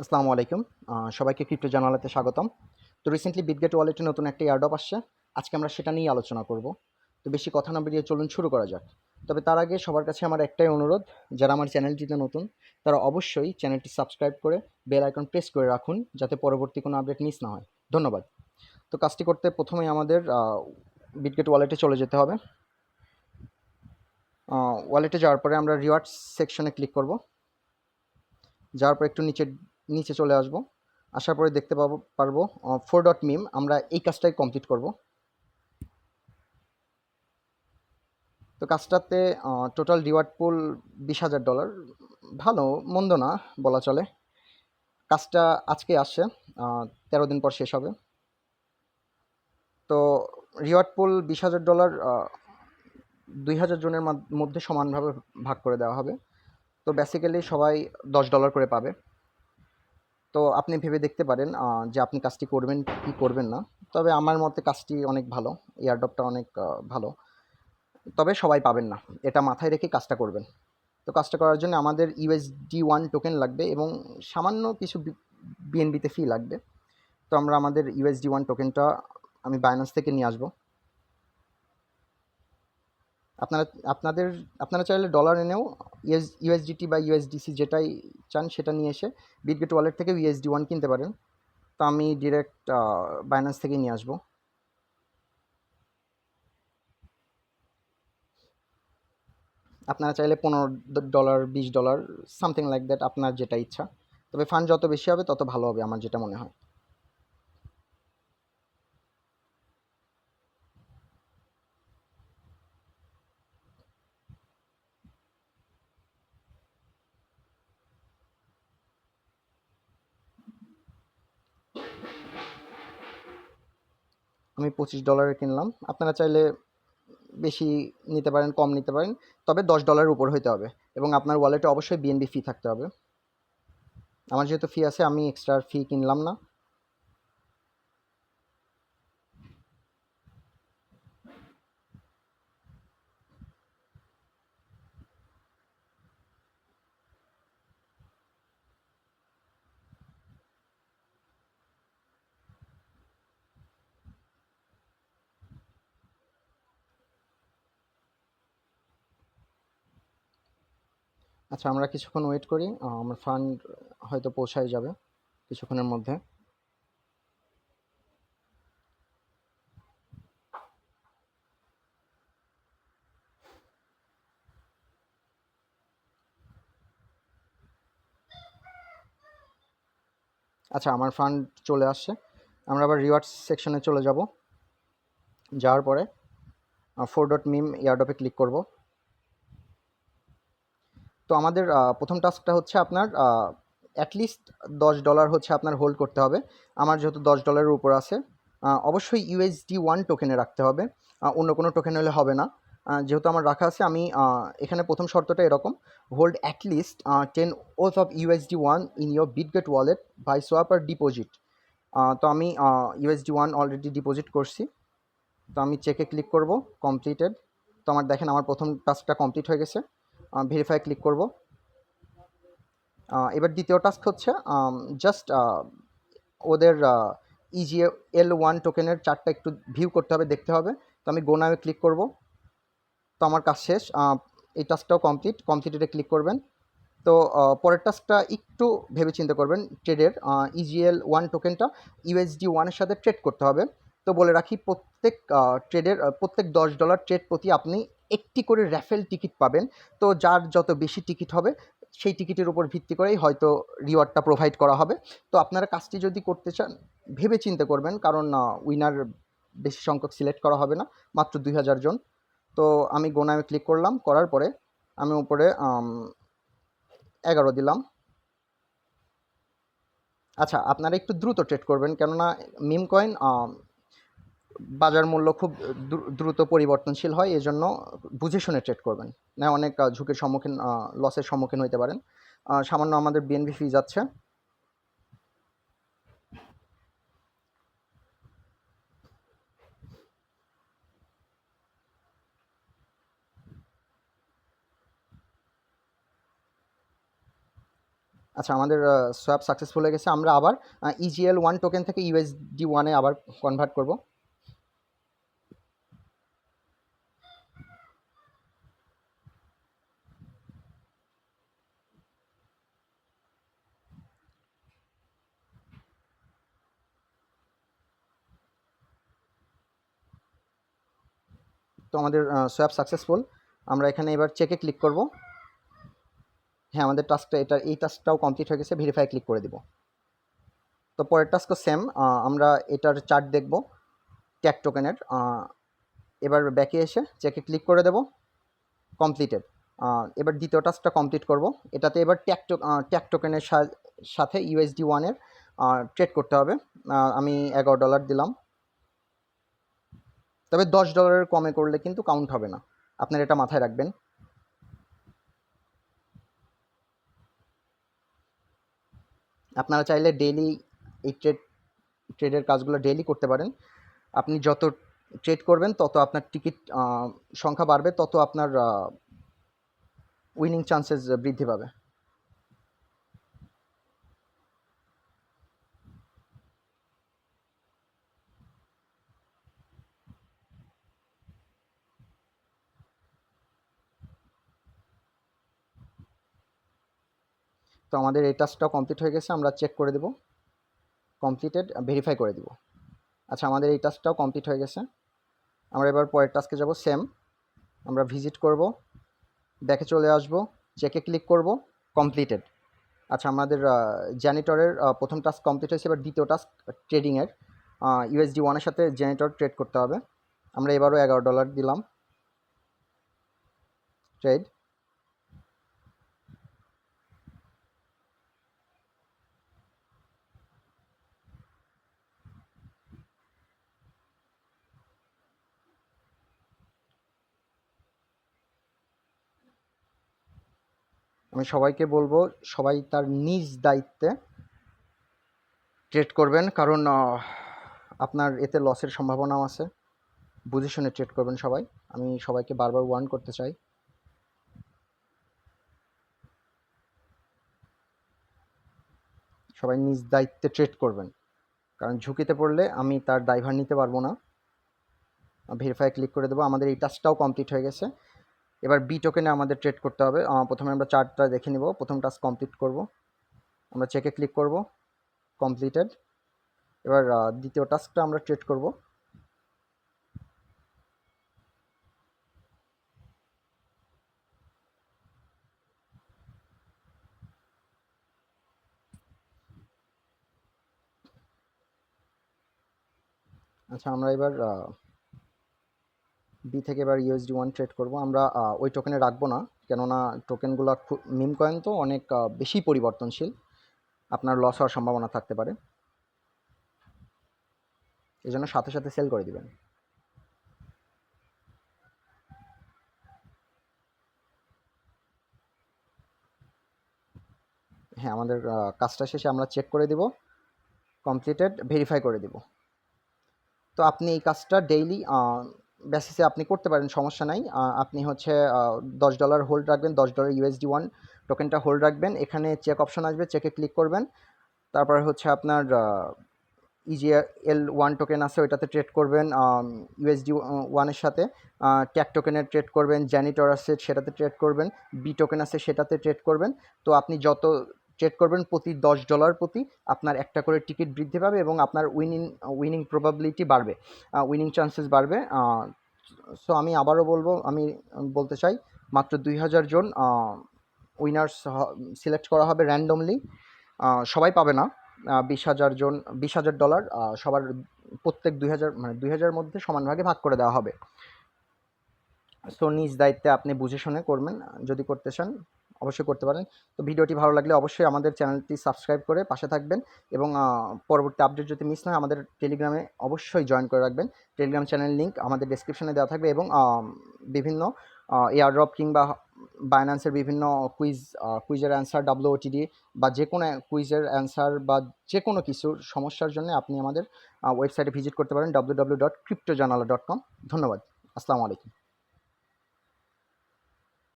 আসসালামু আলাইকুম। সবাইকে ক্রিপ্টো জানালাতে স্বাগতম। তো রিসেন্টলি বিটগেট ওয়ালেটে নতুন একটা এয়ারডপ আসছে। আজকে আমরা সেটা নিয়ে আলোচনা করব। তো বেশি কথা না বেরিয়ে চলুন শুরু করা যাক। তবে তার আগে সবার কাছে আমার একটাই অনুরোধ, যারা আমার চ্যানেলটিতে নতুন, তারা অবশ্যই চ্যানেলটি সাবস্ক্রাইব করে বেল আইকন প্রেস করে রাখুন, যাতে পরবর্তী কোনো আপডেট মিস না হয়। ধন্যবাদ। তো কাজটি করতে প্রথমেই আমাদের বিটগেট ওয়ালেটে চলে যেতে হবে। ওয়ালেটে যাওয়ার পরে আমরা রিওয়ার্ডস সেকশনে ক্লিক করব। যাওয়ার পর একটু নিচে নিচে চলে আসব। আসার পরে দেখতে পাবো, পারব ফোর ডট মিম আমরা এই কাজটাই কমপ্লিট করব। তো কাজটাতে টোটাল রিওয়ার্ড পুল বিশ হাজার ডলার ভালো, মন্দ না, বলা চলে। কাজটা আজকে আসছে তেরো দিন পর শেষ হবে। তো রিওয়ার্ড পুল বিশ হাজার ডলার দুই হাজার জনের মধ্যে সমানভাবে ভাগ করে দেওয়া হবে। তো বেসিক্যালি সবাই দশ ডলার করে পাবে। তো আপনি ভেবে দেখতে পারেন যে আপনি কাজটি করবেন কি করবেন না। তবে আমার মতে কাজটি অনেক ভালো এয়ারডপটা অনেক ভালো। তবে সবাই পাবেন না, এটা মাথায় রেখে কাজটা করবেন। তো কাজটা করার জন্য আমাদের ইউএসডি ওয়ান টোকেন লাগবে এবং সামান্য কিছু বিএনবিতে ফি লাগবে। তো আমরা আমাদের ইউএসডি ওয়ান টোকেনটা আমি বাইন্যান্স থেকে নিয়ে আসব। আপনারা, আপনাদের, আপনারা চাইলে ডলার এনেও ইউএস ইউএসডিটি বা ইউএসডিসি যেটাই চান সেটা নিয়ে এসে বিটগেট ওয়ালেট থেকে ইউএসডি ওয়ান কিনতে পারেন। তো আমি ডিরেক্ট বাইন্যান্স থেকে নিয়ে আসব। আপনারা চাইলে পনেরো ডলার বিশ ডলার সামথিং লাইক দ্যাট আপনার যেটা ইচ্ছা। তবে ফান্ড যত বেশি হবে, তত ভালো হবে, আমার যেটা মনে হয়। আমি পঁচিশ ডলারে কিনলাম। আপনারা চাইলে বেশি নিতে পারেন, কম নিতে পারেন, তবে দশ ডলারের উপর হইতে হবে এবং আপনার ওয়ালেটে অবশ্যই বিএনবি ফি থাকতে হবে। আমার যেহেতু ফি আছে, আমি এক্সট্রা ফি কিনলাম না। আচ্ছা আমরা কিছুক্ষণ ওয়েট করি। আমার ফান্ড হয়তো পৌঁছায় যাবে কিছুক্ষণের মধ্যে। আচ্ছা আমার ফান্ড চলে আসছে। আমরা আবার রিওয়ার্ডস সেকশনে চলে যাব। যাওয়ার পরে ফোর ডট মিম এয়ারডপে ক্লিক করব। তো আমাদের প্রথম টাস্কটা হচ্ছে আপনার অ্যাটলিস্ট দশ ডলার হচ্ছে আপনার হোল্ড করতে হবে। আমার যেহেতু দশ ডলারের উপর আছে অবশ্যই ইউএসডি ওয়ান টোকেনে রাখতে হবে। অন্য কোনো টোকেন হলে হবে না। যেহেতু আমার রাখা আছে, আমি এখানে প্রথম শর্তটা এরকম। Hold at least ten worth of USD one in your Bitget wallet by swap R deposit তো আমি ইউএসডি ওয়ান অলরেডি ডিপোজিট করছি। তো আমি চেকে ক্লিক করব কমপ্লিটেড তো আমার, দেখেন আমার প্রথম টাস্কটা কমপ্লিট হয়ে গেছে। ভেরিফাই ক্লিক করব। এবার দ্বিতীয় টাস্ক হচ্ছে জাস্ট ওদের ইজি এল ওয়ান টোকেনের চারটা একটু ভিউ করতে হবে, দেখতে হবে। তো আমি গো ক্লিক করব। তো আমার কাজ শেষ। এই টাস্কটাও কমপ্লিট কমপ্লিটেডে ক্লিক করবেন। তো পরের টাস্কটা একটু ভেবে চিন্তা করবেন ট্রেডের ইজিএল ওয়ান টোকেনটা ইউএসডি ওয়ানের সাথে ট্রেড করতে হবে। তো বলে রাখি, প্রত্যেক ট্রেডের প্রত্যেক দশ ডলার ট্রেড প্রতি আপনি একটি করে র্যাফেল টিকিট পাবেন। তো যার যত বেশি টিকিট হবে, সেই টিকিটের উপর ভিত্তি করেই হয়তো রিওয়ার্ডটা প্রোভাইড করা হবে। তো আপনারা কাজটি যদি করতে চান, ভেবে চিন্তে করবেন, কারণ উইনার বেশি সংখ্যক সিলেক্ট করা হবে না, মাত্র দুই হাজার জন। তো আমি গোনামে ক্লিক করলাম, করার পরে আমি উপরে এগারো দিলাম। আচ্ছা আপনারা একটু দ্রুত ট্রেড করবেন, কেননা মিম কয়েন বাজার মূল্য খুব দ্রু- দ্রুত পরিবর্তনশীল হয়, এজন্য বুঝে শুনে ট্রেড করবেন। না, অনেক ঝুঁকির সম্মুখীন লসের সম্মুখীন হতে পারেন। সামান্য আমাদের বিএনবি ফি যাচ্ছে। আচ্ছা আমাদের সোয়াপ সাকসেসফুল হয়ে গেছে। আমরা আবার ইজিএল ওয়ান টোকেন থেকে ইউএসডি ওয়ানে আবার কনভার্ট করব। তো আমাদের সোয়াপ সাকসেসফুল আমরা এখানে এবার চেকে ক্লিক করব। হ্যাঁ আমাদের টাস্কটা এটা, এই টাস্কটাও কমপ্লিট হয়ে গেছে ভেরিফাই ক্লিক করে দিব। তো পরের টাস্কও সেম আমরা এটার চার্ট দেখব ট্যাগ টোকেনের এবার ব্যাকে এসে চেকে ক্লিক করে দেব কমপ্লিটেড এবার দ্বিতীয় টাস্কটা কমপ্লিট করব। এটাতে এবার ট্যাগ ট্যাগ টোকেনের সাথে ইউএসডি ওয়ানের ট্রেড করতে হবে। আমি এগারো ডলার দিলাম। তবে দশ ডলারের কমে করলে কিন্তু কাউন্ট হবে না। আপনার এটা মাথায় রাখবেন। আপনারা চাইলে ডেলি এই ট্রেড ট্রেডের কাজগুলো ডেলি করতে পারেন। আপনি যত ট্রেড করবেন, তত আপনার টিকিট সংখ্যা বাড়বে, তত আপনার উইনিং চান্সেস বৃদ্ধি পাবে। তো আমাদের এই টাস্কটাও কমপ্লিট হয়ে গেছে, আমরা চেক করে দেব। কমপ্লিটেড ভেরিফাই করে দিব। আচ্ছা আমাদের এই টাস্কটাও কমপ্লিট হয়ে গেছে। আমরা এবার পরের টাস্কে যাব সেম আমরা ভিজিট করব, দেখে চলে আসব চেকে ক্লিক করব কমপ্লিটেড আচ্ছা আমাদের জ্যানিটরের প্রথম টাস্ক কমপ্লিট হয়েছে, এবার দ্বিতীয় টাস্ক ট্রেডিংয়ের ইউএসডি ওয়ানের সাথে জ্যানিটর ট্রেড করতে হবে। আমরা এবারও এগারো ডলার দিলাম। ট্রেড আমি সবাইকে বলব, সবাই তার নিজ দায়িত্বে ট্রেড করবেন। কারণ আপনার এতে লসের সম্ভাবনাও আছে। বুঝে শুনে ট্রেড করবেন সবাই। আমি সবাইকে বারবার ওয়ার্ন করতে চাই। সবাই নিজ দায়িত্বে ট্রেড করবেন। কারণ ঝুঁকিতে পড়লে আমি তার ড্রাইভার নিতে পারব না। ভেরিফাই ক্লিক করে দেবো। আমাদের এই টাস্কটাও কমপ্লিট হয়ে গেছে। এবার বি টোকেনে আমাদের ট্রেড করতে হবে। প্রথমে আমরা চার্টটা দেখে নিব। প্রথম টাস্ক কমপ্লিট করব। আমরা চেকে ক্লিক করব। কমপ্লিটেড এবার দ্বিতীয় টাস্কটা আমরা ট্রেড করব। আচ্ছা আমরা এবার বি থেকে এবার ইউএসডি ওয়ান ট্রেড করব। আমরা ওই টোকেনে রাখব না, কেননা টোকেনগুলো খুব মিম কয়েন তো, অনেক বেশি পরিবর্তনশীল। আপনার লস হওয়ার সম্ভাবনা থাকতে পারে। এই জন্য সাথে সাথে সেল করে দিবেন। হ্যাঁ আমাদের কাজটা শেষে আমরা চেক করে দিব কমপ্লিটেড ভেরিফাই করে দিব। তো আপনি এই কাজটা ডেইলি বেসিসে আপনি করতে পারেন, সমস্যা নাই। আপনি হচ্ছে দশ ডলার হোল্ড রাখবেন, দশ ডলার ইউএসডি ওয়ান টোকেনটা হোল্ড রাখবেন। এখানে চেক অপশন আসবে চেকে ক্লিক করবেন। তারপর হচ্ছে আপনার ইজি এল ওয়ান টোকেন আছে, ওইটাতে ট্রেড করবেন ইউএসডি ওয়ানের সাথে। ট্যাক টোকেনের ট্রেড করবেন জ্যানিটর আছে, সেটাতে ট্রেড করবেন। বি টোকেন আছে, সেটাতে ট্রেড করবেন। তো আপনি যত ট্রেড করবেন প্রতি দশ ডলার প্রতি আপনার একটা করে টিকিট বৃদ্ধি পাবে এবং আপনার উইনিং উইনিং প্রবাবিলিটি বাড়বে। উইনিং চান্সেস বাড়বে। সো আমি আবারও বলব, আমি বলতে চাই, মাত্র দুই হাজার জন উইনার্স সিলেক্ট করা হবে র্যান্ডমলি সবাই পাবে না। বিশ হাজার জন, বিশ হাজার ডলার সবার প্রত্যেক দুই হাজার মানে দুই হাজার মধ্যে সমান ভাগে ভাগ করে দেওয়া হবে। সো নিজ দায়িত্বে আপনি বুঝে শুনে করবেন। যদি করতে চান অবশ্যই করতে পারেন। তো ভিডিওটি ভালো লাগলে অবশ্যই আমাদের চ্যানেলটি সাবস্ক্রাইব করে পাশে থাকবেন এবং পরবর্তী আপডেট যদি মিস না আমাদের টেলিগ্রামে অবশ্যই জয়েন করে রাখবেন। টেলিগ্রাম চ্যানেল লিঙ্ক আমাদের ডিসক্রিপশনে দেওয়া থাকবে এবং বিভিন্ন এয়ারড্রপ কিংবা বাইন্যান্সের বিভিন্ন কুইজ কুইজের অ্যান্সার ডাব্লিউটিডি বা যে কোনো কুইজের অ্যান্সার বা যে কোনো কিছুর সমস্যার জন্য আপনি আমাদের ওয়েবসাইটে ভিজিট করতে পারেন ডাব্লিউ ডট ক্রিপ্টো জানালা ডট কম ধন্যবাদ। আসসালামু আলাইকুম।